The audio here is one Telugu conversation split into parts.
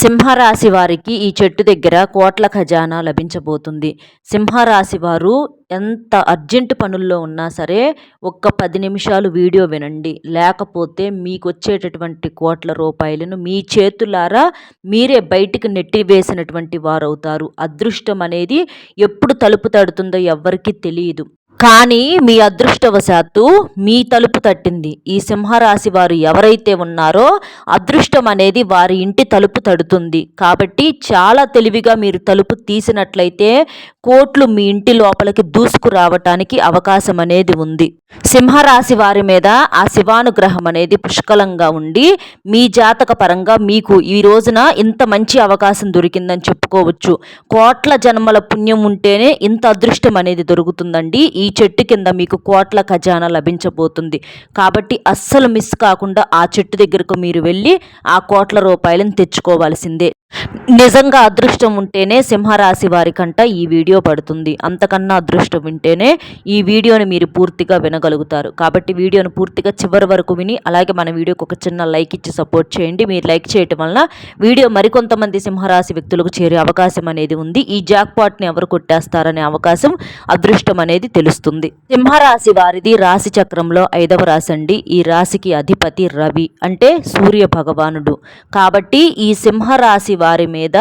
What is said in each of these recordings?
సింహరాశి వారికి ఈ చెట్టు దగ్గర కోట్ల ఖజానా లభించబోతుంది. సింహరాశి వారు ఎంత అర్జెంట్ పనుల్లో ఉన్నా సరే ఒక్క పది నిమిషాలు వీడియో వినండి. లేకపోతే మీకు వచ్చేటటువంటి కోట్ల రూపాయలను మీ చేతులారా మీరే బయటికి నెట్టివేసినటువంటి వారు అవుతారు అదృష్టం అనేది ఎప్పుడు తలుపు తడుతుందో ఎవ్వరికీ తెలియదు. కానీ మీ అదృష్టవశాత్తు మీ తలుపు తట్టింది. ఈ సింహరాశి వారు ఎవరైతే ఉన్నారో అదృష్టం అనేది వారి ఇంటి తలుపు తడుతుంది. కాబట్టి చాలా తెలివిగా మీరు తలుపు తీసినట్లయితే కోట్లు మీ ఇంటి లోపలికి దూసుకురావటానికి అవకాశం అనేది ఉంది. సింహరాశి వారి మీద ఆ శివానుగ్రహం అనేది పుష్కలంగా ఉండి మీ జాతక పరంగా మీకు ఈ రోజున ఇంత మంచి అవకాశం దొరికిందని చెప్పుకోవచ్చు. కోట్ల జన్మల పుణ్యం ఉంటేనే ఇంత అదృష్టం అనేది దొరుకుతుందండి. ఈ చెట్టు కింద మీకు కోట్ల ఖజానా లభించబోతుంది. కాబట్టి అస్సలు మిస్ కాకుండా ఆ చెట్టు దగ్గరకు మీరు వెళ్ళి ఆ కోట్ల రూపాయలను తెచ్చుకోవాల్సిందే. నిజంగా అదృష్టం ఉంటేనే సింహరాశి వారికంట ఈ వీడియో పడుతుంది. అంతకన్నా అదృష్టం ఉంటేనే ఈ వీడియోని మీరు పూర్తిగా వినగలుగుతారు. కాబట్టి వీడియోను పూర్తిగా చివరి వరకు విని అలాగే మన వీడియోకి ఒక చిన్న లైక్ ఇచ్చి సపోర్ట్ చేయండి. మీరు లైక్ చేయటం వలన వీడియో మరికొంతమంది సింహరాశి వ్యక్తులకు చేరే అవకాశం అనేది ఉంది. ఈ జాక్ పాట్ని ఎవరు కొట్టేస్తారనే అవకాశం అదృష్టం అనేది తెలుసు వస్తుంది సింహరాశి వారిది రాశి చక్రంలో ఐదవ రాశి అండి ఈ రాశికి అధిపతి రవి అంటే సూర్య భగవానుడు. కాబట్టి ఈ సింహరాశి వారి మీద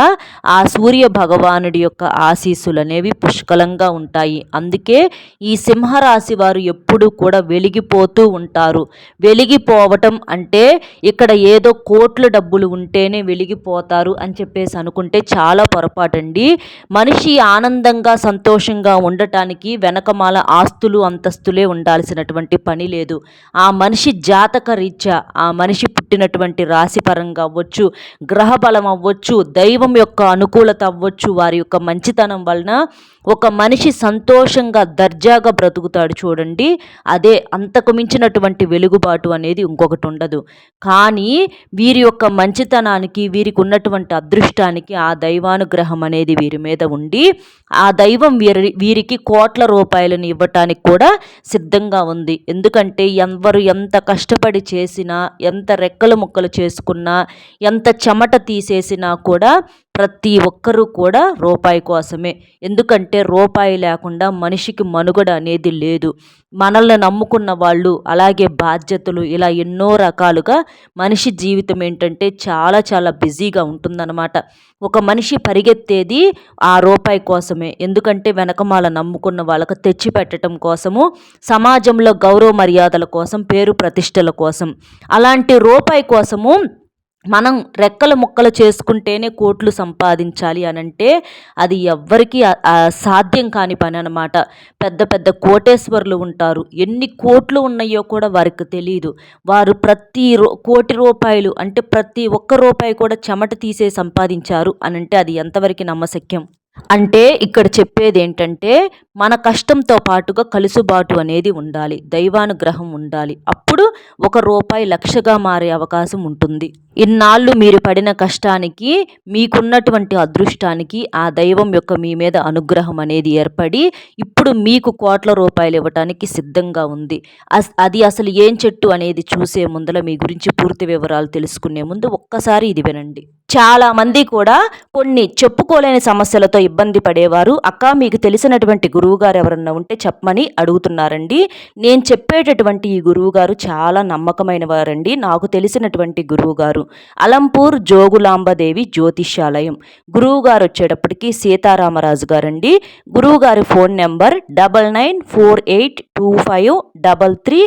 ఆ సూర్య భగవానుడి యొక్క ఆశీస్సులు అనేవి పుష్కలంగా ఉంటాయి. అందుకే ఈ సింహరాశి వారు ఎప్పుడు కూడా వెలిగిపోతూ ఉంటారు. వెలిగిపోవటం అంటే ఇక్కడ ఏదో కోట్ల డబ్బులు ఉంటేనే వెలిగిపోతారు అని చెప్పేసి అనుకుంటే చాలా పొరపాటండి. మనిషి ఆనందంగా సంతోషంగా ఉండటానికి వెనకమాల ఆస్తులు అంతస్తులే ఉండాల్సినటువంటి పని లేదు. ఆ మనిషి జాతక రీత్యా ఆ మనిషి పుట్టినటువంటి రాశి పరంగా అవ్వచ్చు గ్రహ బలం అవ్వచ్చు దైవం యొక్క అనుకూలత అవ్వచ్చు వారి యొక్క మంచితనం వలన ఒక మనిషి సంతోషంగా దర్జాగా బ్రతుకుతాడు చూడండి. అదే అంతకు మించినటువంటి వెలుగుబాటు అనేది ఇంకొకటి ఉండదు. కానీ వీరి యొక్క మంచితనానికి వీరికి ఉన్నటువంటి అదృష్టానికి ఆ దైవానుగ్రహం అనేది వీరి మీద ఉండి ఆ దైవం వీరి వీరికి కోట్ల రూపాయలని ఇవ్వటానికి కూడా సిద్ధంగా ఉంది. ఎందుకంటే ఎవరు ఎంత కష్టపడి చేసినా ఎంత రెక్కలు ముక్కలు చేసుకున్నా ఎంత చెమట తీసేసినా కూడా ప్రతి ఒక్కరూ కూడా రూపాయి కోసమే. ఎందుకంటే రూపాయి లేకుండా మనిషికి మనుగడ అనేది లేదు. మనల్ని నమ్ముకున్న వాళ్ళు అలాగే బాధ్యతలు ఇలా ఎన్నో రకాలుగా మనిషి జీవితం ఏంటంటే చాలా చాలా బిజీగా ఉంటుందన్నమాట. ఒక మనిషి పరిగెత్తేది ఆ రూపాయి కోసమే. ఎందుకంటే వెనకమాల నమ్ముకున్న వాళ్ళకు తెచ్చి పెట్టడం కోసము సమాజంలో గౌరవ మర్యాదల కోసం పేరు ప్రతిష్టల కోసం. అలాంటి రూపాయి కోసము మనం రెక్కల ముక్కలు చేసుకుంటేనే కోట్లు సంపాదించాలి అని అంటే అది ఎవ్వరికీ సాధ్యం కాని పని అనమాట పెద్ద పెద్ద కోటేశ్వర్లు ఉంటారు. ఎన్ని కోట్లు ఉన్నాయో కూడా వారికి తెలియదు వారు ప్రతి కోటి రూపాయలు అంటే ప్రతి ఒక్క రూపాయి కూడా చెమట తీసే సంపాదించారు అని అంటే అది ఎంతవరకు నమ్మశక్యం? అంటే ఇక్కడ చెప్పేది ఏంటంటే మన కష్టంతో పాటుగా కలుసుబాటు అనేది ఉండాలి దైవానుగ్రహం ఉండాలి. అప్పుడు ఒక రూపాయి లక్షగా మారే అవకాశం ఉంటుంది. ఇన్నాళ్ళు మీరు పడిన కష్టానికి మీకున్నటువంటి అదృష్టానికి ఆ దైవం యొక్క మీ మీద అనుగ్రహం అనేది ఏర్పడి ఇప్పుడు మీకు కోట్ల రూపాయలు ఇవ్వటానికి సిద్ధంగా ఉంది. అది అసలు ఏం చెట్టు అనేది చూసే ముందల మీ గురించి పూర్తి వివరాలు తెలుసుకునే ముందు ఒక్కసారి ఇది వినండి. చాలామంది కూడా కొన్ని చెప్పుకోలేని సమస్యలతో ఇబ్బంది పడేవారు. అక్క మీకు తెలిసినటువంటి గురువుగారు ఎవరన్నా ఉంటే చెప్పమని అడుగుతున్నారండి. నేను చెప్పేటటువంటి ఈ గురువుగారు చాలా నమ్మకమైన వారండి నాకు తెలిసినటువంటి గురువుగారు అలంపూర్ జోగులాంబదేవి జ్యోతిష్యాలయం. గురువుగారు వచ్చేటప్పటికి సీతారామరాజు గారండి. గురువుగారి phone number double nine four eight two five double three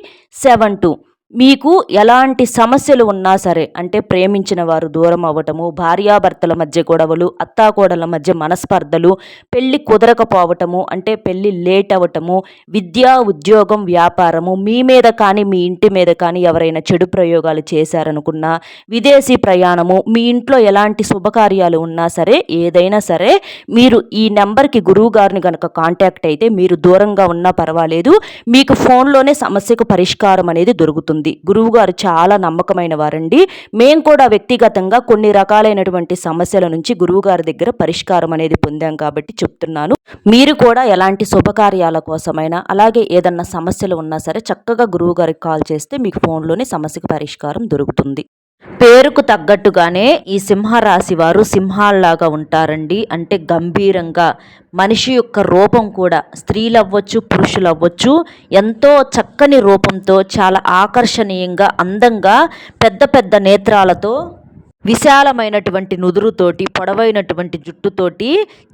seven two. మీకు ఎలాంటి సమస్యలు ఉన్నా సరే అంటే ప్రేమించిన వారు దూరం అవ్వటము భార్యాభర్తల మధ్య గొడవలు అత్తాకోడల మధ్య మనస్పర్ధలు పెళ్ళి కుదరకపోవటము అంటే పెళ్ళి లేట్ అవ్వటము విద్యా ఉద్యోగం వ్యాపారము మీ మీద కానీ మీ ఇంటి మీద కానీ ఎవరైనా చెడు ప్రయోగాలు చేశారనుకున్నా విదేశీ ప్రయాణము మీ ఇంట్లో ఎలాంటి శుభకార్యాలు ఉన్నా సరే ఏదైనా సరే మీరు ఈ నెంబర్కి గురువు గారిని కనుక కాంటాక్ట్ అయితే మీరు దూరంగా ఉన్నా పర్వాలేదు మీకు ఫోన్లోనే సమస్యకు పరిష్కారం అనేది దొరుకుతుంది. ఉంటుంది గురువుగారు చాలా నమ్మకమైన వారండి. మేము కూడా వ్యక్తిగతంగా కొన్ని రకాలైనటువంటి సమస్యల నుంచి గురువుగారి దగ్గర పరిష్కారం అనేది పొందాం కాబట్టి చెప్తున్నాను. మీరు కూడా ఎలాంటి శుభకార్యాల కోసమైనా అలాగే ఏదన్నా సమస్యలు ఉన్నా సరే చక్కగా గురువుగారికి కాల్ చేస్తే మీకు ఫోన్లోనే సమస్యకు పరిష్కారం దొరుకుతుంది. పేరుకు తగ్గట్టుగానే ఈ సింహరాశి వారు సింహాల్లాగా ఉంటారండి. అంటే గంభీరంగా మనిషి యొక్క రూపం కూడా స్త్రీలు అవ్వచ్చు పురుషులు అవ్వచ్చు ఎంతో చక్కని రూపంతో చాలా ఆకర్షణీయంగా అందంగా పెద్ద పెద్ద నేత్రాలతో విశాలమైనటువంటి నుదురుతోటి పొడవైనటువంటి జుట్టుతోటి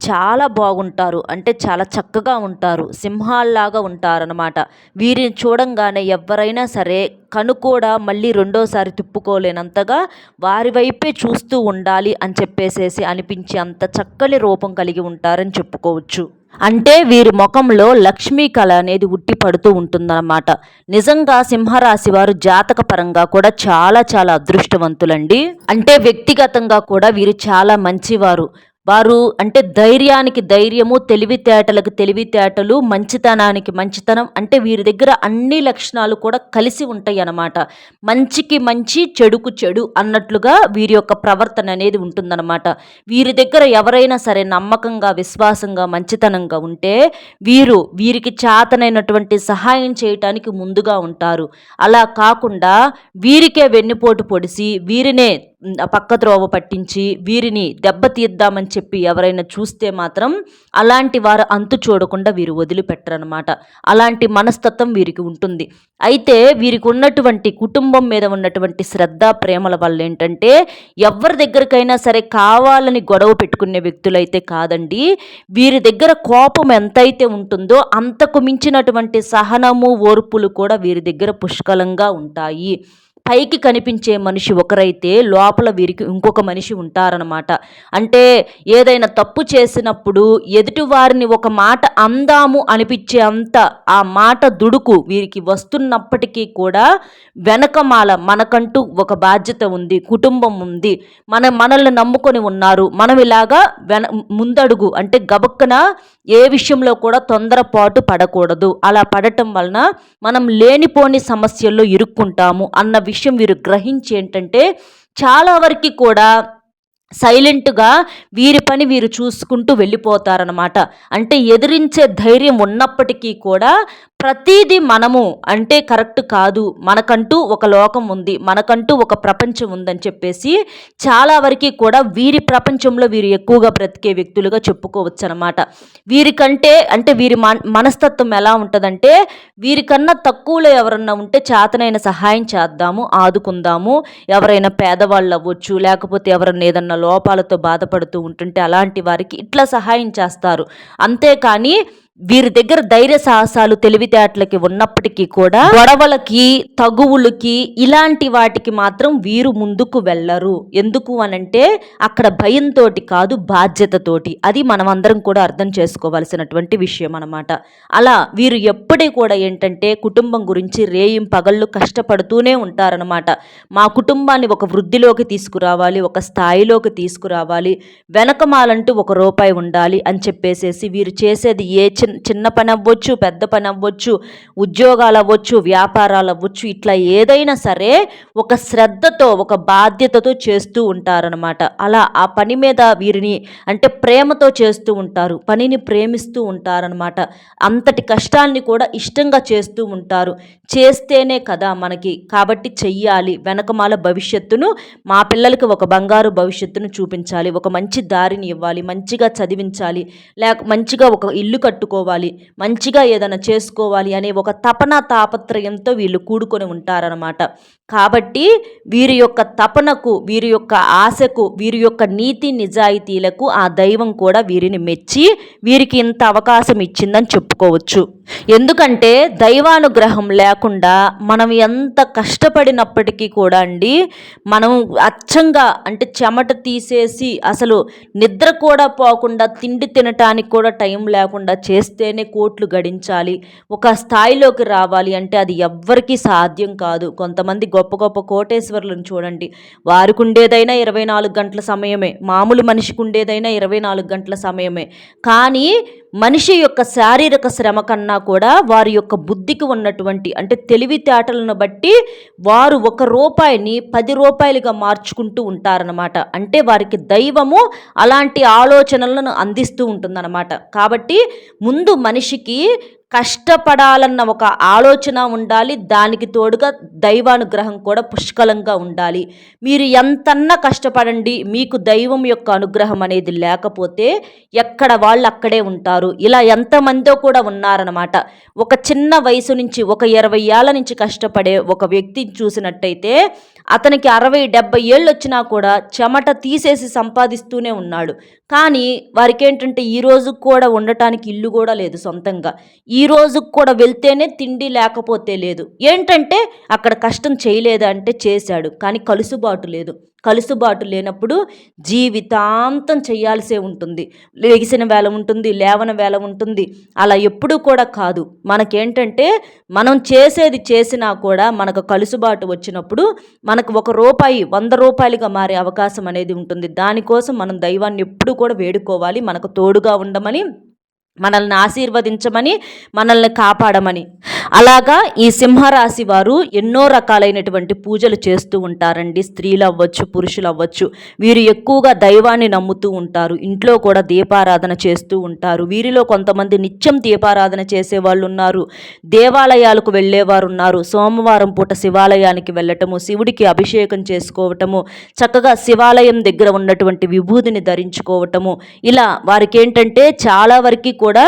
చాలా బాగుంటారు. అంటే చాలా చక్కగా ఉంటారు. సింహాల్లాగా ఉంటారనమాట వీరిని చూడంగానే ఎవరైనా సరే కను కూడా మళ్ళీ రెండోసారి తిప్పుకోలేనంతగా వారి వైపే చూస్తూ ఉండాలి అని చెప్పేసేసి అనిపించే అంత చక్కని రూపం కలిగి ఉంటారని చెప్పుకోవచ్చు. అంటే వీరి ముఖంలో లక్ష్మీ కళ అనేది ఉట్టి పడుతూ ఉంటుందన్నమాట. నిజంగా సింహరాశి వారు జాతక పరంగా కూడా చాలా చాలా అదృష్టవంతులండి. అంటే వ్యక్తిగతంగా కూడా వీరు చాలా మంచివారు. వారు అంటే ధైర్యానికి ధైర్యము తెలివితేటలకు తెలివితేటలు మంచితనానికి మంచితనం అంటే వీరి దగ్గర అన్ని లక్షణాలు కూడా కలిసి ఉంటాయి అన్నమాట. మంచికి మంచి చెడుకు చెడు అన్నట్లుగా వీరి యొక్క ప్రవర్తన అనేది ఉంటుందన్నమాట. వీరి దగ్గర ఎవరైనా సరే నమ్మకంగా విశ్వాసంగా మంచితనంగా ఉంటే వీరు వీరికి చేతనైనటువంటి సహాయం చేయటానికి ముందుగా ఉంటారు. అలా కాకుండా వీరికే వెన్నుపోటు పొడిసి వీరినే పక్క త్రోవ పట్టించి వీరిని దెబ్బతీద్దామని చెప్పి ఎవరైనా చూస్తే మాత్రం అలాంటి వారు అంతు చూడకుండా వీరు వదిలిపెట్టరనమాట అలాంటి మనస్తత్వం వీరికి ఉంటుంది. అయితే వీరికి ఉన్నటువంటి కుటుంబం మీద ఉన్నటువంటి శ్రద్ధ ప్రేమల వల్ల ఏంటంటే ఎవరి దగ్గరికైనా సరే కావాలని గొడవ పెట్టుకునే వ్యక్తులైతే కాదండి. వీరి దగ్గర కోపం ఎంతైతే ఉంటుందో అంతకు మించినటువంటి సహనము ఓర్పులు కూడా వీరి దగ్గర పుష్కలంగా ఉంటాయి. పైకి కనిపించే మనిషి ఒకరైతే లోపల వీరికి ఇంకొక మనిషి ఉంటారనమాట అంటే ఏదైనా తప్పు చేసినప్పుడు ఎదుటి వారిని ఒక మాట అందాము అనిపించే అంత ఆ మాట దుడుకు వీరికి వస్తున్నప్పటికీ కూడా వెనకమాల మనకంటూ ఒక బాధ్యత ఉంది కుటుంబం ఉంది. మన మనల్ని నమ్ముకొని ఉన్నారు. మనం ఇలాగా వెన ముందడుగు అంటే గబక్కన ఏ విషయంలో కూడా తొందరపాటు పడకూడదు. అలా పడటం వలన మనం లేనిపోని సమస్యల్లో ఇరుక్కుంటాము అన్న విషయం వీరు గ్రహించి ఏంటంటే చాలా వరకు కూడా సైలెంట్గా వీరి పని వీరు చూసుకుంటూ వెళ్ళిపోతారనమాట అంటే ఎదిరించే ధైర్యం ఉన్నప్పటికీ కూడా ప్రతిదీ మనము అంటే కరెక్ట్ కాదు. మనకంటూ ఒక లోకం ఉంది. మనకంటూ ఒక ప్రపంచం ఉందని చెప్పేసి చాలా వరకు కూడా వీరి ప్రపంచంలో వీరు ఎక్కువగా బ్రతికే వ్యక్తులుగా చెప్పుకోవచ్చు అనమాట వీరికంటే అంటే వీరి మనస్తత్వం ఎలా ఉంటుందంటే వీరికన్నా తక్కువలో ఎవరన్నా ఉంటే చేతనైన సహాయం చేద్దాము ఆదుకుందాము. ఎవరైనా పేదవాళ్ళు అవ్వచ్చు లేకపోతే ఎవరన్నా ఏదన్నా లోపాలతో బాధపడుతూ ఉంటుంటే అలాంటి వారికి ఇట్లా సహాయం చేస్తారు. అంతేకాని వీరి దగ్గర ధైర్య సాహసాలు తెలివితేటలకి ఉన్నప్పటికీ కూడా గొడవలకి తగువులకి ఇలాంటి వాటికి మాత్రం వీరు ముందుకు వెళ్ళరు. ఎందుకు అనంటే అక్కడ భయంతో కాదు బాధ్యతతోటి. అది మనం అందరం కూడా అర్థం చేసుకోవాల్సినటువంటి విషయం అనమాట అలా వీరు ఎప్పుడీ కూడా ఏంటంటే కుటుంబం గురించి రేయిం పగళ్ళు కష్టపడుతూనే ఉంటారనమాట మా కుటుంబాన్ని ఒక వృద్ధిలోకి తీసుకురావాలి ఒక స్థాయిలోకి తీసుకురావాలి. వెనకమాలంటూ ఒక రూపాయి ఉండాలి అని చెప్పేసేసి వీరు చేసేది ఏ చిన్న చిన్న పని అవ్వచ్చు పెద్ద పని అవ్వచ్చు ఉద్యోగాలు అవ్వచ్చు వ్యాపారాలు అవ్వచ్చు ఇట్లా ఏదైనా సరే ఒక శ్రద్ధతో ఒక బాధ్యతతో చేస్తూ ఉంటారనమాట అలా ఆ పని మీద వీరిని అంటే ప్రేమతో చేస్తూ ఉంటారు పనిని ప్రేమిస్తూ ఉంటారనమాట అంతటి కష్టాన్ని కూడా ఇష్టంగా చేస్తూ ఉంటారు. చేస్తేనే కదా మనకి కాబట్టి చెయ్యాలి. వెనకమాల భవిష్యత్తును మా పిల్లలకి ఒక బంగారు భవిష్యత్తును చూపించాలి. ఒక మంచి దారిని ఇవ్వాలి. మంచిగా చదివించాలి. లేక మంచిగా ఒక ఇల్లు కట్టు చదువుకోవాలి మంచిగా ఏదైనా చేసుకోవాలి అనే ఒక తపన తాపత్రయంతో వీళ్ళు కూడుకొని ఉంటారనమాట కాబట్టి వీరి యొక్క తపనకు వీరి యొక్క ఆశకు వీరి యొక్క నీతి నిజాయితీలకు ఆ దైవం కూడా వీరిని మెచ్చి వీరికి ఇంత అవకాశం ఇచ్చిందని చెప్పుకోవచ్చు. ఎందుకంటే దైవానుగ్రహం లేకుండా మనం ఎంత కష్టపడినప్పటికీ కూడా అండి మనం అచ్చంగా అంటే చెమట తీసేసి అసలు నిద్ర కూడా పోకుండా తిండి తినటానికి కూడా టైం లేకుండా చేస్తేనే కోట్లు గడించాలి ఒక స్థాయిలోకి రావాలి అంటే అది ఎవ్వరికీ సాధ్యం కాదు. కొంతమంది గొప్ప గొప్ప కోటేశ్వరులను చూడండి. వారికి ఉండేదైనా ఇరవై నాలుగు గంటల సమయమే. మామూలు మనిషికి ఉండేదైనా ఇరవై నాలుగు గంటల సమయమే. కానీ మనిషి యొక్క శారీరక శ్రమ కన్నా కూడా వారి యొక్క బుద్ధికి ఉన్నటువంటి అంటే తెలివితేటలను బట్టి వారు ఒక రూపాయిని పది రూపాయలుగా మార్చుకుంటూ ఉంటారనమాట అంటే వారికి దైవము అలాంటి ఆలోచనలను అందిస్తూ ఉంటుందన్నమాట. కాబట్టి ముందు మనిషికి కష్టపడాలన్న ఒక ఆలోచన ఉండాలి. దానికి తోడుగా దైవానుగ్రహం కూడా పుష్కలంగా ఉండాలి. మీరు ఎంతన్నా కష్టపడండి మీకు దైవం యొక్క అనుగ్రహం అనేది లేకపోతే ఎక్కడ వాళ్ళు అక్కడే ఉంటారు. ఇలా ఎంతమందో కూడా ఉన్నారనమాట ఒక చిన్న వయసు నుంచి ఒక ఇరవై ఏళ్ళ నుంచి కష్టపడే ఒక వ్యక్తిని చూసినట్టయితే అతనికి అరవై డెబ్బై ఏళ్ళు వచ్చినా కూడా చెమట తీసేసి సంపాదిస్తూనే ఉన్నాడు. కానీ వారికి ఏంటంటే ఈ రోజుకు కూడా ఉండటానికి ఇల్లు కూడా లేదు సొంతంగా. ఈ రోజుకు కూడా వెళ్తేనే తిండి లేకపోతే లేదు. ఏంటంటే అక్కడ కష్టం చేయలేదా అంటే చేశాడు. కానీ కలుసుబాటు లేదు. కలుసుబాటు లేనప్పుడు జీవితాంతం చేయాల్సే ఉంటుంది. లేగిసిన వేళ ఉంటుంది లేవన వేళ ఉంటుంది. అలా ఎప్పుడూ కూడా కాదు. మనకేంటంటే మనం చేసేది చేసినా కూడా మనకు కలుసుబాటు వచ్చినప్పుడు మనకు ఒక రూపాయి వంద రూపాయలుగా మారే అవకాశం అనేది ఉంటుంది. దానికోసం మనం దైవాన్ని ఎప్పుడూ కూడా వేడుకోవాలి మనకు తోడుగా ఉండమని మనల్ని ఆశీర్వదించమని మనల్ని కాపాడమని. అలాగా ఈ సింహరాశి వారు ఎన్నో రకాలైనటువంటి పూజలు చేస్తూ ఉంటారండి. స్త్రీలు అవ్వచ్చు పురుషులు అవ్వచ్చు. వీరు ఎక్కువగా దైవాన్ని నమ్ముతూ ఉంటారు. ఇంట్లో కూడా దీపారాధన చేస్తూ ఉంటారు. వీరిలో కొంతమంది నిత్యం దీపారాధన చేసేవాళ్ళు ఉన్నారు. దేవాలయాలకు వెళ్ళేవారు ఉన్నారు. సోమవారం పూట శివాలయానికి వెళ్ళటము శివుడికి అభిషేకం చేసుకోవటము చక్కగా శివాలయం దగ్గర ఉన్నటువంటి విభూతిని ధరించుకోవటము. ఇలా వారికి ఏంటంటే చాలా వరకు కూడా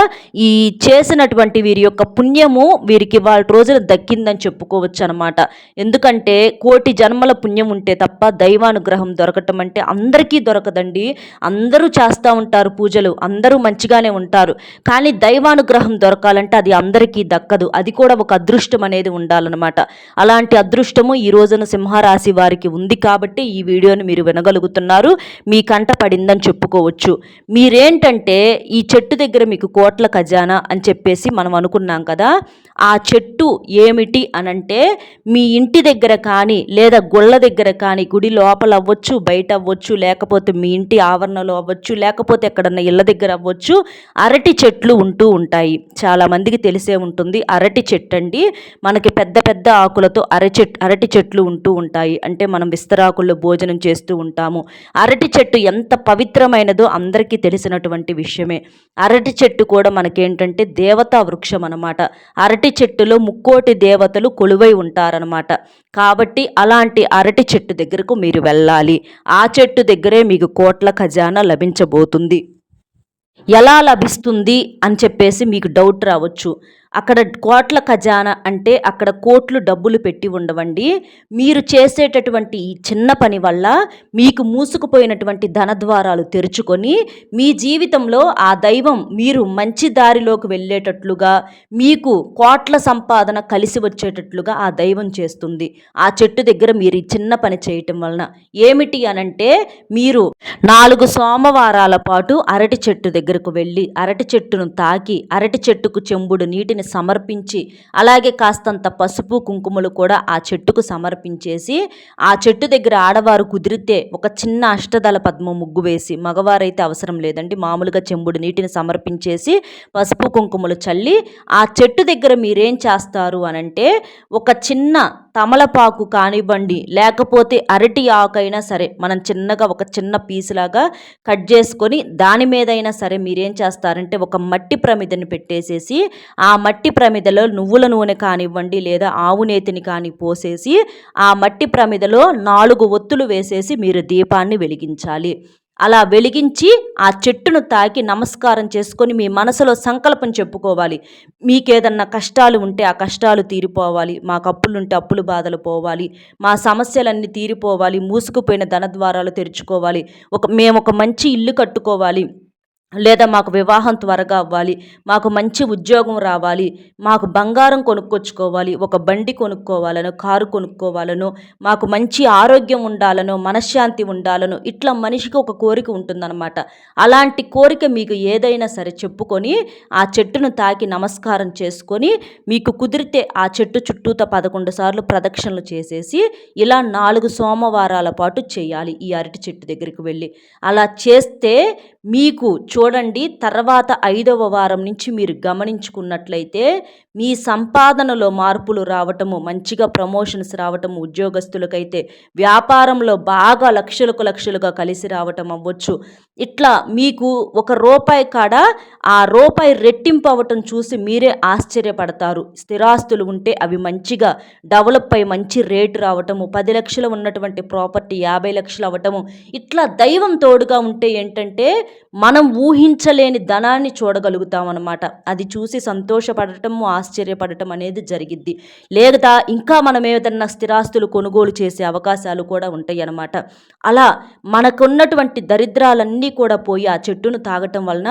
ఈ చేసినటువంటి వీరి యొక్క పుణ్యము వీరికి వాళ్ళ రోజున దక్కిందని చెప్పుకోవచ్చు అనమాట ఎందుకంటే కోటి జన్మల పుణ్యం ఉంటే తప్ప దైవానుగ్రహం దొరకటం అంటే అందరికీ దొరకదండి. అందరూ చేస్తూ ఉంటారు పూజలు అందరూ మంచిగానే ఉంటారు. కానీ దైవానుగ్రహం దొరకాలంటే అది అందరికీ దక్కదు. అది కూడా ఒక అదృష్టం అనేది ఉండాలన్నమాట. అలాంటి అదృష్టము ఈ రోజున సింహరాశి వారికి ఉంది కాబట్టి ఈ వీడియోని మీరు వినగలుగుతున్నారు. మీ కంట పడిందని చెప్పుకోవచ్చు. మీరేంటంటే ఈ చెట్టు దగ్గర మీకు కోట్ల ఖజానా అని చెప్పేసి మనం అనుకున్నాం కదా ఆ చెట్టు ఏమిటి అనంటే మీ ఇంటి దగ్గర కానీ లేదా గుళ్ళ దగ్గర కానీ గుడి లోపల అవ్వచ్చు బయట అవ్వచ్చు లేకపోతే మీ ఇంటి ఆవరణలో అవ్వచ్చు లేకపోతే ఎక్కడన్నా ఇళ్ళ దగ్గర అవ్వచ్చు అరటి చెట్లు ఉంటూ ఉంటాయి. చాలామందికి తెలిసే ఉంటుంది అరటి చెట్టు అండి మనకి పెద్ద పెద్ద ఆకులతో అరచెట్ అరటి చెట్లు ఉంటూ ఉంటాయి. అంటే మనం విస్తరాకుల్లో భోజనం చేస్తూ ఉంటాము. అరటి చెట్టు ఎంత పవిత్రమైనదో అందరికీ తెలిసినటువంటి విషయమే. అరటి చెట్టు చెట్టు కూడా మనకేంటంటే దేవతా వృక్షం అనమాట అరటి చెట్టులో ముక్కోటి దేవతలు కొలువై ఉంటారనమాట కాబట్టి అలాంటి అరటి చెట్టు దగ్గరకు మీరు వెళ్ళాలి. ఆ చెట్టు దగ్గరే మీకు కోట్ల ఖజానా లభించబోతుంది. ఎలా లభిస్తుంది అని చెప్పేసి మీకు డౌట్ రావచ్చు. అక్కడ కోట్ల ఖజానా అంటే అక్కడ కోట్లు డబ్బులు పెట్టి ఉండవండి. మీరు చేసేటటువంటి ఈ చిన్న పని వల్ల మీకు మూసుకుపోయినటువంటి ధనద్వారాలు తెరుచుకొని మీ జీవితంలో ఆ దైవం మీరు మంచి దారిలోకి వెళ్ళేటట్లుగా మీకు కోట్ల సంపాదన కలిసి వచ్చేటట్లుగా ఆ దైవం చేస్తుంది. ఆ చెట్టు దగ్గర మీరు ఈ చిన్న పని చేయటం వలన ఏమిటి అనంటే మీరు నాలుగు సోమవారాల పాటు అరటి చెట్టు దగ్గరకు వెళ్ళి అరటి చెట్టును తాకి అరటి చెట్టుకు చెంబుడు నీటిని సమర్పించి అలాగే కాస్తంత పసుపు కుంకుమలు కూడా ఆ చెట్టుకు సమర్పించేసి ఆ చెట్టు దగ్గర ఆడవారు కుదిరితే ఒక చిన్న అష్టదళ పద్మ ముగ్గు వేసి మగవారైతే అవసరం లేదండి మామూలుగా చెంబుడు నీటిని సమర్పించేసి పసుపు కుంకుమలు చల్లి ఆ చెట్టు దగ్గర మీరేం చేస్తారు అనంటే ఒక చిన్న తమలపాకు కానివ్వండి లేకపోతే అరటి ఆకైనా సరే మనం చిన్నగా ఒక చిన్న పీస్ లాగా కట్ చేసుకొని దాని మీదైనా సరే మీరేం చేస్తారంటే ఒక మట్టి ప్రమిదని పెట్టేసేసి ఆ మట్టి ప్రమిదలో నువ్వుల నూనె కానివ్వండి లేదా ఆవు నేతిని కానీ పోసేసి ఆ మట్టి ప్రమిదలో నాలుగు ఒత్తులు వేసేసి మీరు దీపాన్ని వెలిగించాలి. అలా వెలిగించి ఆ చెట్టును తాకి నమస్కారం చేసుకొని మీ మనసులో సంకల్పం చెప్పుకోవాలి. మీకేదన్నా కష్టాలు ఉంటే ఆ కష్టాలు తీరిపోవాలి. మాకు అప్పులుంటే అప్పులు బాధలు పోవాలి. మా సమస్యలన్నీ తీరిపోవాలి. మూసుకుపోయిన ధనద్వారాలు తెరుచుకోవాలి. ఒక మేము ఒక మంచి ఇల్లు కట్టుకోవాలి. లేదా మాకు వివాహం త్వరగా అవ్వాలి మాకు మంచి ఉద్యోగం రావాలి మాకు బంగారం కొనుక్కొచ్చుకోవాలి ఒక బండి కొనుక్కోవాలను కారు కొనుక్కోవాలను మాకు మంచి ఆరోగ్యం ఉండాలను మనశ్శాంతి ఉండాలను ఇట్లా మనిషికి ఒక కోరిక ఉంటుందన్నమాట. అలాంటి కోరిక మీకు ఏదైనా సరే చెప్పుకొని ఆ చెట్టును తాకి నమస్కారం చేసుకొని మీకు కుదిరితే ఆ చెట్టు చుట్టూత పదకొండు సార్లు ప్రదక్షిణలు చేసేసి ఇలా నాలుగు సోమవారాల పాటు చేయాలి ఈ అరటి చెట్టు దగ్గరికి వెళ్ళి. అలా చేస్తే మీకు చూడండి తర్వాత ఐదవ వారం నుంచి మీరు గమనించుకున్నట్లయితే మీ సంపాదనలో మార్పులు రావటము మంచిగా ప్రమోషన్స్ రావటము ఉద్యోగస్తులకైతే వ్యాపారంలో బాగా లక్షలకు లక్షలుగా కలిసి రావటం అవ్వచ్చు. ఇట్లా మీకు ఒక రూపాయి కాడ ఆ రూపాయి రెట్టింపు అవ్వటం చూసి మీరే ఆశ్చర్యపడతారు. స్థిరాస్తులు ఉంటే అవి మంచిగా డెవలప్ అయి మంచి రేటు రావటము పది లక్షలు ఉన్నటువంటి ప్రాపర్టీ యాభై లక్షలు అవ్వటము ఇట్లా దైవం తోడుగా ఉంటే ఏంటంటే మనం ఊహించలేని ధనాన్ని చూడగలుగుతాం అనమాట అది చూసి సంతోషపడటము ఆశ్చర్యపడటం అనేది జరిగిద్ది. లేదా ఇంకా మనం ఏదన్నా స్థిరాస్తులు కొనుగోలు చేసే అవకాశాలు కూడా ఉంటాయి అన్నమాట అలా మనకున్నటువంటి దరిద్రాలన్నీ కూడా పోయి ఆ చెట్టును తాగటం వలన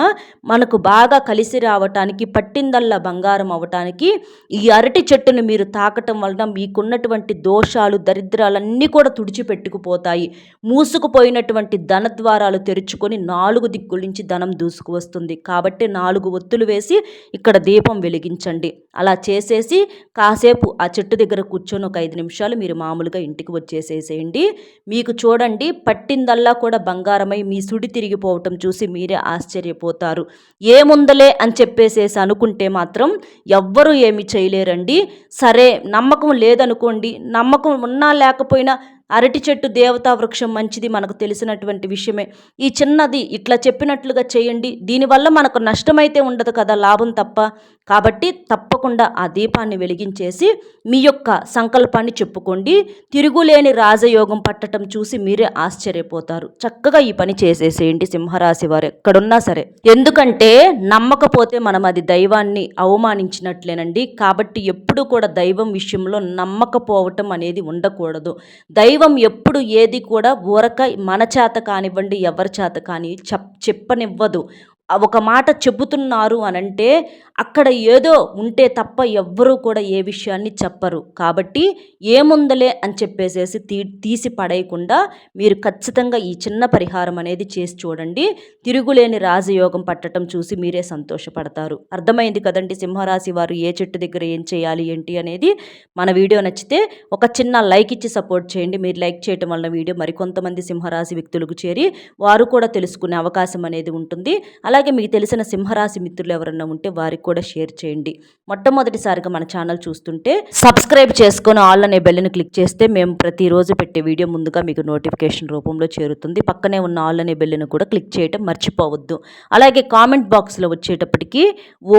మనకు బాగా కలిసి రావటానికి పట్టిందల్లా బంగారం అవ్వటానికి ఈ అరటి చెట్టును మీరు తాకటం వలన మీకున్నటువంటి దోషాలు దరిద్రాలన్నీ కూడా తుడిచిపెట్టుకుపోతాయి. మూసుకుపోయినటువంటి ధన ద్వారాలు తెరుచుకొని నాలుగు దిక్కుల నుంచి ధనం దూసుకువస్తుంది. కాబట్టి నాలుగు ఒత్తులు వేసి ఇక్కడ దీపం వెలిగించండి. అలా చేసేసి కాసేపు ఆ చెట్టు దగ్గర కూర్చొని ఒక ఐదు నిమిషాలు మీరు మామూలుగా ఇంటికి వచ్చేసేసేయండి. మీకు చూడండి పట్టిందల్లా కూడా బంగారమై మీ సుడి తిరిగిపోవటం చూసి మీరే ఆశ్చర్యపోతారు. ఏముందలే అని చెప్పేసేసి అనుకుంటే మాత్రం ఎవ్వరూ ఏమి చేయలేరండి. సరే నమ్మకం లేదనుకోండి నమ్మకం ఉన్నా లేకపోయినా అరటి చెట్టు దేవతా వృక్షం మంచిది మనకు తెలిసినటువంటి విషయమే. ఈ చిన్నది ఇట్లా చెప్పినట్లుగా చేయండి. దీనివల్ల మనకు నష్టమైతే ఉండదు కదా లాభం తప్ప. కాబట్టి తప్పకుండా ఆ దీపాన్ని వెలిగించేసి మీ యొక్క సంకల్పాన్ని చెప్పుకోండి. తిరుగులేని రాజయోగం పట్టడం చూసి మీరే ఆశ్చర్యపోతారు. చక్కగా ఈ పని చేసేసేయండి సింహరాశి వారు ఎక్కడున్నా సరే. ఎందుకంటే నమ్మకపోతే మనం అది దైవాన్ని అవమానించినట్లేనండి. కాబట్టి ఎప్పుడు కూడా దైవం విషయంలో నమ్మకపోవటం అనేది ఉండకూడదు. దైవ ఎప్పుడు ఏది కూడా ఊరక మన చేత కానివ్వండి ఎవరి చేత కానీ చెప్ చెప్పనివ్వదు. ఒక మాట చెబుతున్నారు అనంటే అక్కడ ఏదో ఉంటే తప్ప ఎవ్వరూ కూడా ఏ విషయాన్ని చెప్పరు. కాబట్టి ఏముందలే అని చెప్పేసేసి తీ తీసి పడేయకుండా మీరు ఖచ్చితంగా ఈ చిన్న పరిహారం అనేది చేసి చూడండి. తిరుగులేని రాజయోగం పట్టడం చూసి మీరే సంతోషపడతారు. అర్థమైంది కదండి సింహరాశి వారు ఏ చెట్టు దగ్గర ఏం చేయాలి ఏంటి అనేది? మన వీడియో నచ్చితే ఒక చిన్న లైక్ ఇచ్చి సపోర్ట్ చేయండి. మీరు లైక్ చేయటం వల్ల వీడియో మరికొంతమంది సింహరాశి వ్యక్తులకు చేరి వారు కూడా తెలుసుకునే అవకాశం అనేది ఉంటుంది. అలాగే మీకు తెలిసిన సింహరాశి మిత్రులు ఎవరన్నా ఉంటే వారికి కూడా షేర్ చేయండి. మొట్టమొదటిసారిగా మన ఛానల్ చూస్తుంటే సబ్స్క్రైబ్ చేసుకొని ఆల్ అనే బెల్ని క్లిక్ చేస్తే మేము ప్రతిరోజు పెట్టే వీడియో ముందుగా మీకు నోటిఫికేషన్ రూపంలో చేరుతుంది. పక్కనే ఉన్న ఆల్ అనే బెల్ని కూడా క్లిక్ చేయటం మర్చిపోవద్దు. అలాగే కామెంట్ బాక్స్లో వచ్చేటప్పటికి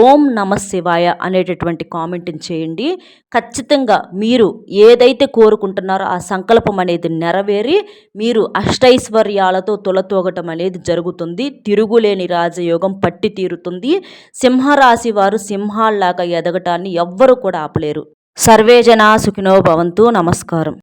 ఓం నమ శివాయ అనేటటువంటి కామెంట్ని చేయండి. ఖచ్చితంగా మీరు ఏదైతే కోరుకుంటున్నారో ఆ సంకల్పం అనేది నెరవేరి మీరు అష్టైశ్వర్యాలతో తొలతోగటం అనేది జరుగుతుంది. తిరుగులేని యోగం పట్టి తీరుతుంది. సింహరాశి వారు సింహాల్లాగా ఎదగటాన్ని ఎవ్వరూ కూడా ఆపలేరు. సర్వేజన సుఖినో భవంతు. నమస్కారం.